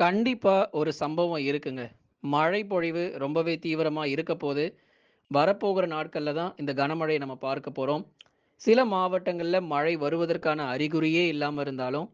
கண்டிப்பா ஒரு சம்பவம் இருக்குங்க. மழை பொழிவு ரொம்பவே தீவிரமா இருக்கப்போது, வரப்போகிற நாட்கள்ல தான் இந்த கனமழையை நம்ம பார்க்க போறோம். சில மாவட்டங்களில் மழை வருவதற்கான அறிகுறியே இல்லாமல் இருந்தாலும்,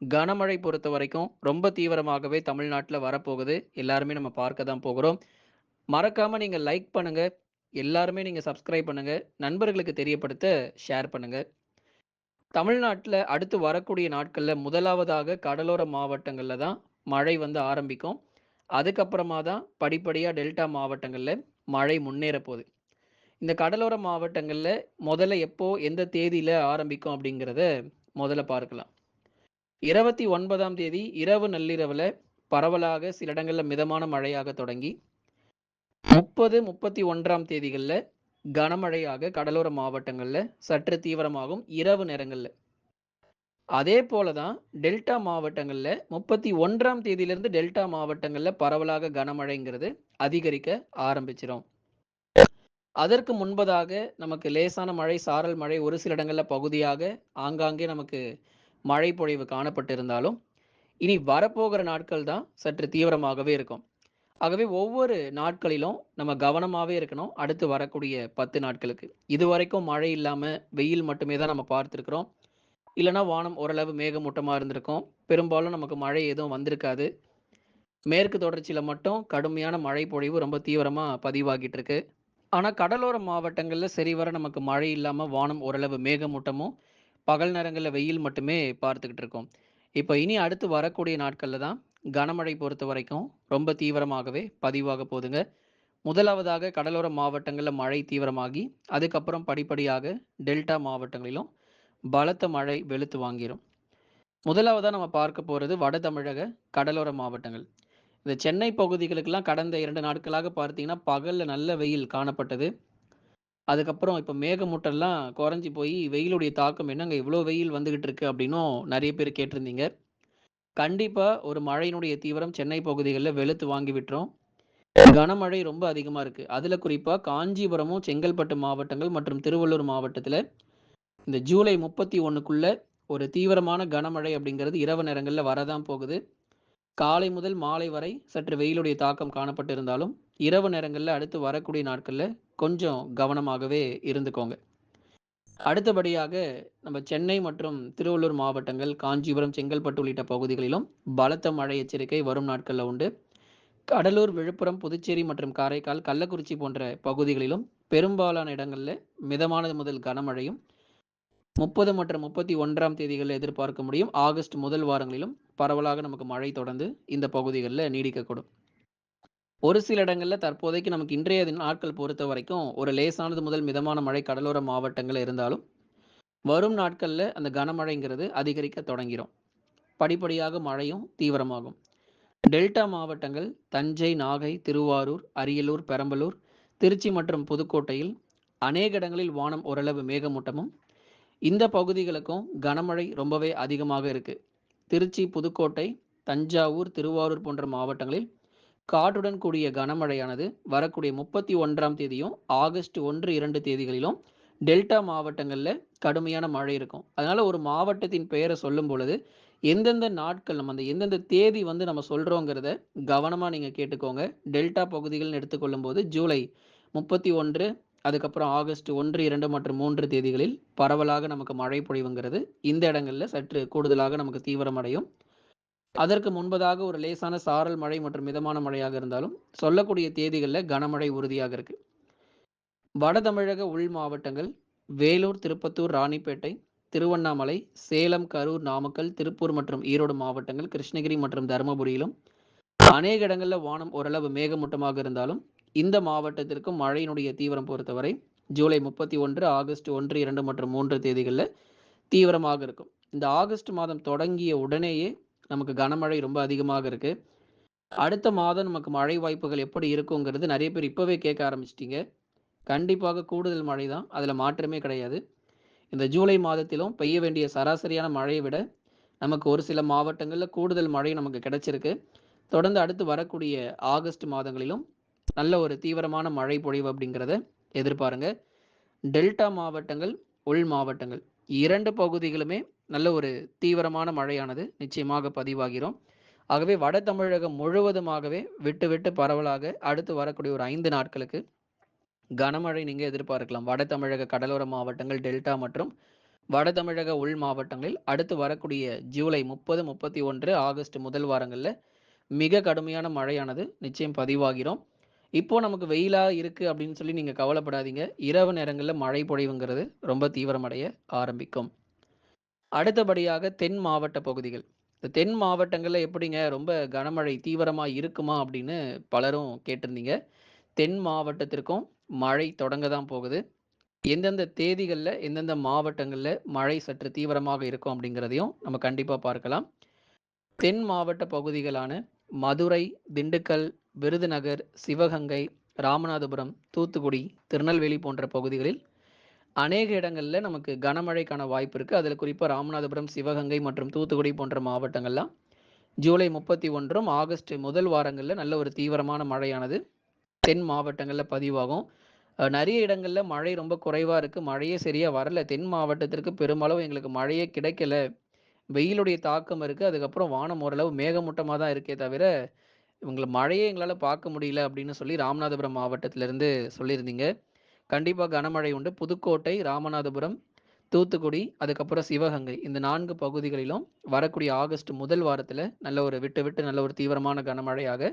கனமழை பொறுத்த வரைக்கும் ரொம்ப தீவிரமாகவே தமிழ்நாட்டில் வரப்போகுது. எல்லாருமே நம்ம பார்க்க தான் போகிறோம். மறக்காமல் நீங்கள் லைக் பண்ணுங்கள் எல்லாருமே நீங்கள் சப்ஸ்கிரைப் பண்ணுங்கள் நண்பர்களுக்கு தெரியப்படுத்த ஷேர் பண்ணுங்கள் தமிழ்நாட்டில் அடுத்து வரக்கூடிய நாட்களில் முதலாவதாக கடலோர மாவட்டங்களில் தான் மழை வந்து ஆரம்பிக்கும். அதுக்கப்புறமா தான் படிப்படியாக டெல்டா மாவட்டங்களில் மழை முன்னேற போகுது. இந்த கடலோர மாவட்டங்களில் முதல்ல எப்போ, எந்த தேதியில் ஆரம்பிக்கும் அப்படிங்கிறத முதல்ல பார்க்கலாம். 29ஆம் தேதி இரவு நள்ளிரவில் பரவலாக சில இடங்களில் மிதமான மழையாக தொடங்கி முப்பது முப்பத்தி ஒன்றாம் தேதிகளில் கனமழையாக கடலோர மாவட்டங்களில் சற்று தீவிரமாகும் இரவு நேரங்களில் அதே போல தான் டெல்டா மாவட்டங்களில் முப்பத்தி ஒன்றாம் தேதியிலிருந்து டெல்டா மாவட்டங்களில் பரவலாக கனமழைங்கிறது அதிகரிக்க ஆரம்பிச்சிடும் அதற்கு முன்பதாக நமக்கு லேசான மழை, சாரல் மழை ஒரு சில இடங்களில் பகுதியாக ஆங்காங்கே நமக்கு மழை பொழிவு காணப்பட்டிருந்தாலும், இனி வரப்போகிற நாட்கள் தான் சற்று தீவிரமாகவே இருக்கும். ஆகவே ஒவ்வொரு நாட்களிலும் நம்ம கவனமாகவே இருக்கணும். அடுத்து வரக்கூடிய 10 நாட்களுக்கு. இதுவரைக்கும் மழை இல்லாமல் வெயில் மட்டுமே தான் நம்ம பார்த்துருக்குறோம் இல்லைனா வானம் ஓரளவு மேகமூட்டமாக இருந்திருக்கும். பெரும்பாலும் நமக்கு மழை எதுவும் வந்திருக்காது. மேற்கு தொடர்ச்சியில் மட்டும் கடுமையான மழை பொழிவு ரொம்ப தீவிரமாக பதிவாகிட்டு இருக்கு. ஆனால் கடலோர மாவட்டங்களில் சரிவர நமக்கு மழை இல்லாமல் வானம் ஓரளவு மேகமூட்டமும், பகல் நேரங்களில் வெயில் மட்டுமே பார்த்துக்கிட்டு இருக்கோம். இப்போ இனி அடுத்து வரக்கூடிய நாட்களில் தான் கனமழை பொறுத்த வரைக்கும் ரொம்ப தீவிரமாகவே பதிவாக போகுதுங்க. முதலாவதாக கடலோர மாவட்டங்களில் மழை தீவிரமாகி, அதுக்கப்புறம் படிப்படியாக டெல்டா மாவட்டங்களிலும் பலத்த மழை வெளுத்து வாங்கிரும். முதலாவதாக நம்ம பார்க்க போகிறது வட தமிழக கடலோர மாவட்டங்கள். இந்த சென்னை பகுதிகளுக்கெல்லாம் கடந்த இரண்டு நாட்களாக பார்த்தீங்கன்னா, பகலில் நல்ல வெயில் காணப்பட்டது. அதுக்கப்புறம் இப்போ மேகமூட்டெல்லாம் குறைஞ்சி போய் வெயிலுடைய தாக்கம் என்னங்க இவ்வளோ வெயில் வந்துக்கிட்டு இருக்கு அப்படின்னும் நிறைய பேர் கேட்டிருந்தீங்க. கண்டிப்பாக ஒரு மழையினுடைய தீவிரம் சென்னை பகுதிகளில் வெளுத்து வாங்கி விட்டுரும். கனமழை ரொம்ப அதிகமாக இருக்குது அதில் குறிப்பாக காஞ்சிபுரமும், செங்கல்பட்டு மாவட்டங்கள் மற்றும் திருவள்ளூர் மாவட்டத்தில் இந்த ஜூலை 31க்குள்ள ஒரு தீவிரமான கனமழை அப்படிங்கிறது இரவு நேரங்களில் வரதான் போகுது. காலை முதல் மாலை வரை சற்று வெயிலுடைய தாக்கம் காணப்பட்டிருந்தாலும், இரவு நேரங்களில் அடுத்து வரக்கூடிய நாட்களில் கொஞ்சம் கவனமாகவே இருந்துக்கோங்க. அடுத்தபடியாக நம்ம சென்னை மற்றும் திருவள்ளூர் மாவட்டங்கள், காஞ்சிபுரம், செங்கல்பட்டு உள்ளிட்ட பகுதிகளிலும் பலத்த மழை எச்சரிக்கை வரும் நாட்களில் உண்டு. கடலூர், விழுப்புரம், புதுச்சேரி மற்றும் காரைக்கால், கள்ளக்குறிச்சி போன்ற பகுதிகளிலும் பெரும்பாலான இடங்களில் மிதமானது முதல் கனமழையும் 30 மற்றும் 31ஆம் தேதிகள்ல எதிர்பார்க்க முடியும். ஆகஸ்ட் முதல் வாரங்களிலும் பரவலாக நமக்கு மழை தொடர்ந்து இந்த பகுதிகளில் நீடிக்கக்கூடும். ஒரு சில இடங்களில் தற்போதைக்கு நமக்கு இன்றைய நாட்கள் பொறுத்த வரைக்கும் ஒரு லேசானது முதல் மிதமான மழை கடலோர மாவட்டங்கள் இருந்தாலும், வரும் நாட்களில் அந்த கனமழைங்கிறது அதிகரிக்க தொடங்கிடும் படிப்படியாக மழையும் தீவிரமாகும். டெல்டா மாவட்டங்கள் தஞ்சை, நாகை, திருவாரூர், அரியலூர், பெரம்பலூர், திருச்சி மற்றும் புதுக்கோட்டையில் அநேக இடங்களில் வானம் ஓரளவு மேகமூட்டமும், இந்த பகுதிகளுக்கும் கனமழை ரொம்பவே அதிகமாக இருக்குது திருச்சி, புதுக்கோட்டை, தஞ்சாவூர், திருவாரூர் போன்ற மாவட்டங்களில் காற்றுடன் கூடிய கனமழையானது வரக்கூடிய 31ஆம் தேதியும், ஆகஸ்ட் 1, 2 தேதிகளிலும் டெல்டா மாவட்டங்களில் கடுமையான மழை இருக்கும். அதனால ஒரு மாவட்டத்தின் பெயரை சொல்லும் பொழுது, எந்தெந்த நாட்கள் நம்ம அந்த எந்தெந்த தேதி வந்து நம்ம சொல்றோங்கிறத கவனமாக நீங்கள் கேட்டுக்கோங்க. டெல்டா பகுதிகள்னு எடுத்துக்கொள்ளும்போது ஜூலை 31 அதுக்கப்புறம் ஆகஸ்ட் 1, 2 மற்றும் மூன்று தேதிகளில் பரவலாக நமக்கு மழை பொழிவுங்கிறது இந்த இடங்களில் சற்று கூடுதலாக நமக்கு தீவிரமடையும். அதற்கு முன்பதாக ஒரு லேசான சாரல் மழை மற்றும் மிதமான மழையாக இருந்தாலும், சொல்லக்கூடிய தேதிகளில் கனமழை உறுதியாக இருக்கு. வட தமிழக உள் மாவட்டங்கள் வேலூர், திருப்பத்தூர், ராணிப்பேட்டை, திருவண்ணாமலை, சேலம், கரூர், நாமக்கல், திருப்பூர் மற்றும் ஈரோடு மாவட்டங்கள், கிருஷ்ணகிரி மற்றும் தருமபுரியிலும் அநேக இடங்களில் வானம் ஓரளவு மேகமூட்டமாக இருந்தாலும், இந்த மாவட்டத்திற்கும் மழையினுடைய தீவிரம் பொறுத்தவரை ஜூலை 31, ஆகஸ்ட் 1, 2 மற்றும் மூன்று தேதிகளில் தீவிரமாக இருக்கும். இந்த ஆகஸ்ட் மாதம் தொடங்கிய உடனேயே நமக்கு கனமழை ரொம்ப அதிகமாக இருக்கு. அடுத்த மாதம் நமக்கு மழை வாய்ப்புகள் எப்படி இருக்குங்கிறது நிறைய பேர் இப்போவே கேட்க ஆரம்பிச்சிட்டிங்க கண்டிப்பாக கூடுதல் மழை தான். அதில் மாற்றமே கிடையாது. இந்த ஜூலை மாதத்திலும் பெய்ய வேண்டிய சராசரியான மழையை விட, நமக்கு ஒரு சில மாவட்டங்களில் கூடுதல் மழை நமக்கு கிடைச்சிருக்கு. தொடர்ந்து அடுத்து வரக்கூடிய ஆகஸ்ட் மாதங்களிலும் நல்ல ஒரு தீவிரமான மழை பொழிவு அப்படிங்கிறத எதிர்பாருங்க. டெல்டா மாவட்டங்கள், உள் மாவட்டங்கள் இரண்டு பகுதிகளுமே நல்ல ஒரு தீவிரமான மழையானது நிச்சயமாக பதிவாகிறோம். ஆகவே வட தமிழகம் முழுவதுமாகவே விட்டு விட்டு பரவலாக அடுத்து வரக்கூடிய ஒரு ஐந்து நாட்களுக்கு கனமழை நீங்கள் எதிர்பார்க்கலாம். வட தமிழக கடலோர மாவட்டங்கள் டெல்டா மற்றும் வட தமிழக உள் மாவட்டங்களில் அடுத்து வரக்கூடிய ஜூலை முப்பது முப்பத்தி ஒன்று ஆகஸ்ட் முதல் வாரங்களில் மிக கடுமையான மழையானது நிச்சயம் பதிவாகிறோம். இப்போ நமக்கு வெயிலா இருக்கு அப்படின்னு சொல்லி நீங்க கவலைப்படாதீங்க. இரவு நேரங்களில் மழை பொழிவுங்கிறது ரொம்ப தீவிரமடைய ஆரம்பிக்கும். அடுத்தபடியாக தென் மாவட்ட பகுதிகள். இந்த தென் மாவட்டங்களில் எப்படிங்க? ரொம்ப கனமழை தீவிரமாக இருக்குமா அப்படின்னு பலரும் கேட்டிருந்தீங்க. தென் மாவட்டத்திற்கும் மழை தொடங்க தான் போகுது. எந்தெந்த தேதிகளில் எந்தெந்த மாவட்டங்களில் மழை சற்று தீவிரமாக இருக்கும் அப்படிங்கிறதையும் நம்ம கண்டிப்பாக பார்க்கலாம். தென் மாவட்ட பகுதிகளான மதுரை திண்டுக்கல் விருதுநகர் சிவகங்கை ராமநாதபுரம் தூத்துக்குடி திருநெல்வேலி போன்ற பகுதிகளில் அநேக இடங்களில் நமக்கு கனமழைக்கான வாய்ப்பு இருக்குது அதில் குறிப்பாக ராமநாதபுரம் சிவகங்கை மற்றும் தூத்துக்குடி போன்ற மாவட்டங்கள்லாம் ஜூலை முப்பத்தி ஒன்றும் ஆகஸ்ட் முதல் வாரங்களில் நல்ல ஒரு தீவிரமான மழையானது தென் மாவட்டங்களில் பதிவாகும். நிறைய இடங்களில் மழை ரொம்ப குறைவாக இருக்குது மழையே சரியாக வரல. தென் மாவட்டத்திற்கு பெருமளவு எங்களுக்கு மழையே கிடைக்கல. வெயிலுடைய தாக்கம் இருக்குது அதுக்கப்புறம் வானம் ஓரளவு மேகமூட்டமாக தான் இருக்கே தவிர இவங்களை மழையே எங்களால் பார்க்க முடியல அப்படின்னு சொல்லி ராமநாதபுரம் மாவட்டத்திலேருந்து சொல்லியிருந்தீங்க. கண்டிப்பாக கனமழை உண்டு. புதுக்கோட்டை ராமநாதபுரம் தூத்துக்குடி அதுக்கப்புறம் சிவகங்கை. இந்த நான்கு பகுதிகளிலும் வரக்கூடிய ஆகஸ்ட் முதல் வாரத்தில் நல்ல ஒரு விட்டு விட்டு நல்ல ஒரு தீவிரமான கனமழையாக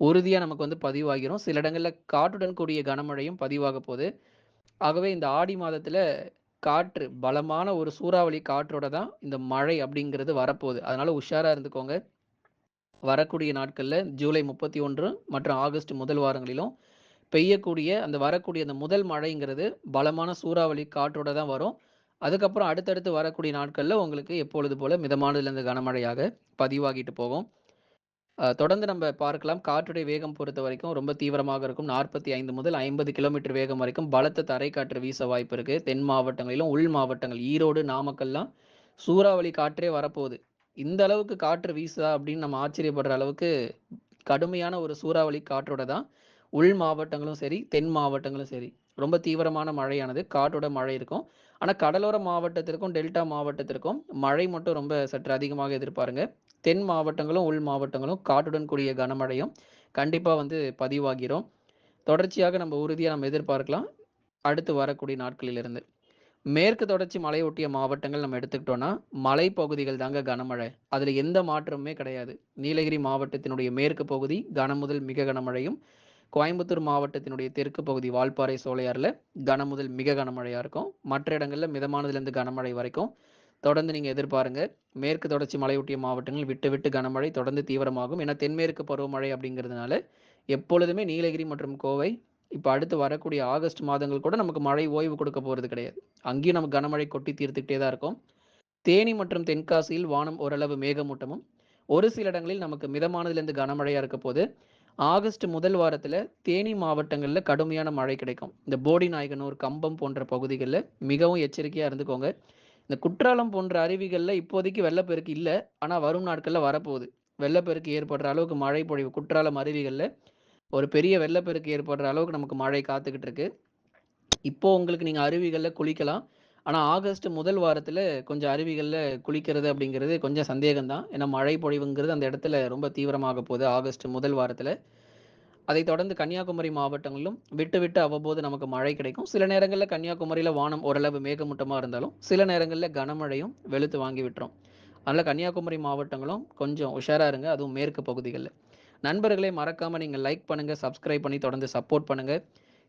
உறுதியாக நமக்கு வந்து பதிவாகிரும் சில இடங்களில் காற்றுடன் கூடிய கனமழையும் பதிவாக போகுது. ஆகவே இந்த ஆடி மாதத்தில் காற்று பலமான ஒரு சூறாவளி காற்றோட தான் இந்த மழை அப்படிங்கிறது வரப்போகுது. அதனால் உஷாராக இருந்துக்கோங்க. வரக்கூடிய நாட்களில் ஜூலை முப்பத்தி ஒன்று மற்றும் ஆகஸ்ட் முதல் வாரங்களிலும் பெய்யக்கூடிய அந்த வரக்கூடிய அந்த முதல் மழைங்கிறது பலமான சூறாவளி காற்றோட தான் வரும். அதுக்கப்புறம் அடுத்தடுத்து வரக்கூடிய நாட்களில் உங்களுக்கு எப்பொழுது போல மிதமானதுலேருந்து கனமழையாக பதிவாகிட்டு போகும். தொடர்ந்து நம்ம பார்க்கலாம். காற்றுடைய வேகம் பொறுத்த வரைக்கும் ரொம்ப தீவிரமாக இருக்கும். நாற்பத்தி ஐந்து முதல் ஐம்பது கிலோமீட்டர் வேகம் வரைக்கும் பலத்த தரைக்காற்று வீச வாய்ப்பு இருக்குது தென் மாவட்டங்களிலும் உள் மாவட்டங்கள் ஈரோடு நாமக்கல்லாம் சூறாவளி காற்றே வரப்போகுது. இந்த அளவுக்கு காற்று வீசுதா அப்படின்னு நம்ம ஆச்சரியப்படுற அளவுக்கு கடுமையான ஒரு சூறாவளி காற்றோட தான் உள் மாவட்டங்களும் சரி தென் மாவட்டங்களும் சரி ரொம்ப தீவிரமான மழையானது காற்றோட மழை இருக்கும். ஆனால் கடலோர மாவட்டத்திற்கும் டெல்டா மாவட்டத்திற்கும் மழை மட்டும் ரொம்ப சற்று அதிகமாக எதிர்பாருங்க. தென் மாவட்டங்களும் உள் மாவட்டங்களும் காற்றுடன் கூடிய கனமழையும் கண்டிப்பாக வந்து பதிவாகிறோம். தொடர்ச்சியாக நம்ம உறுதியாக நம்ம எதிர்பார்க்கலாம். அடுத்து வரக்கூடிய நாட்களிலிருந்து. மேற்கு தொடர்ச்சி மலையொட்டிய மாவட்டங்கள் நம்ம எடுத்துக்கிட்டோம்னா மலைப்பகுதிகள் தாங்க கனமழை. அதில் எந்த மாற்றமுமே கிடையாது. நீலகிரி மாவட்டத்தினுடைய மேற்கு பகுதி கனமுதல் மிக கனமழையும் கோயம்புத்தூர் மாவட்டத்தினுடைய தெற்கு பகுதி வால்பாறை சோலையாறில் கனமுதல் மிக கனமழையாக இருக்கும். மற்ற இடங்களில் மிதமானதுலேருந்து கனமழை வரைக்கும். தொடர்ந்து நீங்கள் எதிர்பாருங்க. மேற்கு தொடர்ச்சி மலையொட்டிய மாவட்டங்கள் விட்டு விட்டு கனமழை தொடர்ந்து தீவிரமாகும். ஏன்னா தென்மேற்கு பருவமழை அப்படிங்கிறதுனால எப்பொழுதுமே நீலகிரி மற்றும் கோவை இப்போ அடுத்து வரக்கூடிய ஆகஸ்ட் மாதங்கள் கூட நமக்கு மழை ஓய்வு கொடுக்க போகிறது கிடையாது. அங்கேயும் நமக்கு கனமழை கொட்டி தீர்த்துக்கிட்டே தான் இருக்கும். தேனி மற்றும் தென்காசியில் வானம் ஓரளவு மேகமூட்டமும். ஒரு சில இடங்களில் நமக்கு மிதமானதுலேருந்து கனமழையாக இருக்க போது ஆகஸ்ட் முதல் வாரத்தில் தேனி மாவட்டங்களில் கடுமையான மழை கிடைக்கும். இந்த போடி நாயகனூர் கம்பம் போன்ற பகுதிகளில் மிகவும் எச்சரிக்கையாக இருந்துக்கோங்க. இந்த குற்றாலம் போன்ற அருவிகளில் இப்போதைக்கு வெள்ளப்பெருக்கு இல்லை. ஆனால் வரும் நாட்களில் வரப்போகுது. வெள்ளப்பெருக்கு ஏற்படுற அளவுக்கு மழை பொழிவு குற்றாலம் அருவிகளில் ஒரு பெரிய வெள்ளப்பெருக்கு ஏற்படுற அளவுக்கு நமக்கு மழை காத்துக்கிட்டு இருக்கு இப்போ உங்களுக்கு நீங்கள் அருவிகளில் குளிக்கலாம். ஆனால் ஆகஸ்ட் முதல் வாரத்தில் கொஞ்சம் அருவிகளில் குளிக்கிறது அப்படிங்கிறது கொஞ்சம் சந்தேகம்தான். ஏன்னா மழை பொழிவுங்கிறது அந்த இடத்துல ரொம்ப தீவிரமாக போகுது ஆகஸ்ட் முதல் வாரத்தில். அதை தொடர்ந்து கன்னியாகுமரி மாவட்டங்களிலும் விட்டு விட்டு அவ்வப்போது நமக்கு மழை கிடைக்கும். சில நேரங்களில் கன்னியாகுமரியில் வானம் ஓரளவு மேகமூட்டமாக இருந்தாலும் சில நேரங்களில் கனமழையும் வெளுத்து வாங்கி விட்டுரும். அதனால் கன்னியாகுமரி மாவட்டங்களும் கொஞ்சம் உஷாராக இருங்க. அதுவும் மேற்கு பகுதிகளில். நண்பர்களே மறக்காமல் நீங்கள் லைக் பண்ணுங்கள் சப்ஸ்கிரைப் பண்ணி தொடர்ந்து சப்போர்ட் பண்ணுங்கள்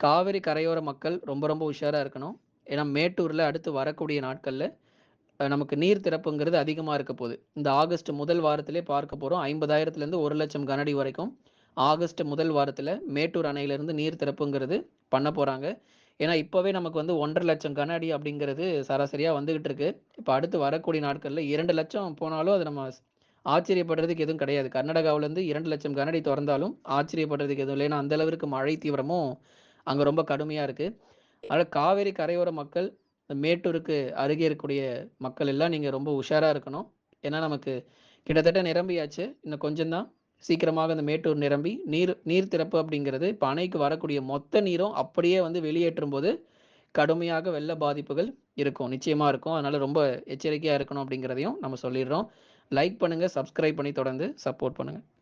காவிரி கரையோர மக்கள் ரொம்ப ரொம்ப உஷாராக இருக்கணும். ஏன்னா மேட்டூரில் அடுத்து வரக்கூடிய நாட்களில் நமக்கு நீர் திறப்புங்கிறது அதிகமாக இருக்க போகுது. இந்த ஆகஸ்ட் முதல் வாரத்திலே பார்க்க போகிறோம் ஐம்பதாயிரத்துலேருந்து ஒரு லட்சம் கனடி வரைக்கும் ஆகஸ்ட் முதல் வாரத்தில் மேட்டூர் அணையிலிருந்து நீர் திறப்புங்கிறது பண்ண போகிறாங்க ஏன்னா இப்போவே நமக்கு வந்து ஒன்றரை லட்சம் கனஅடி அப்படிங்கிறது சராசரியாக வந்துகிட்டு இருக்கு. இப்போ அடுத்து வரக்கூடிய நாட்களில் இரண்டு லட்சம் போனாலும் அது நம்ம ஆச்சரியப்படுறதுக்கு எதுவும் கிடையாது. கர்நாடகாவிலேருந்து இரண்டு லட்சம் கனடி திறந்தாலும் ஆச்சரியப்படுறதுக்கு எதுவும் இல்லை ஏன்னா அந்த அளவிற்கு மழை தீவிரமும் அங்கே ரொம்ப கடுமையாக இருக்குது அதனால் காவேரி கரையோர மக்கள் மேட்டூருக்கு அருகே இருக்கக்கூடிய மக்கள் எல்லாம் நீங்கள் ரொம்ப உஷாராக இருக்கணும். ஏன்னா நமக்கு கிட்டத்தட்ட நிரம்பியாச்சு. இன்னும் கொஞ்சம்தான் சீக்கிரமாக அந்த மேட்டூர் நிரம்பி நீர் நீர் திறப்பு அப்படிங்கிறது இப்போ அணைக்கு வரக்கூடிய மொத்த நீரும் அப்படியே வந்து வெளியேற்றும் போது கடுமையாக வெள்ள பாதிப்புகள் இருக்கும். நிச்சயமாக இருக்கும். அதனால் ரொம்ப எச்சரிக்கையாக இருக்கணும் அப்படிங்கிறதையும் நம்ம சொல்லிடுறோம். லைக் பண்ணுங்கள் சப்ஸ்கிரைப் பண்ணி தொடர்ந்து சப்போர்ட் பண்ணுங்கள்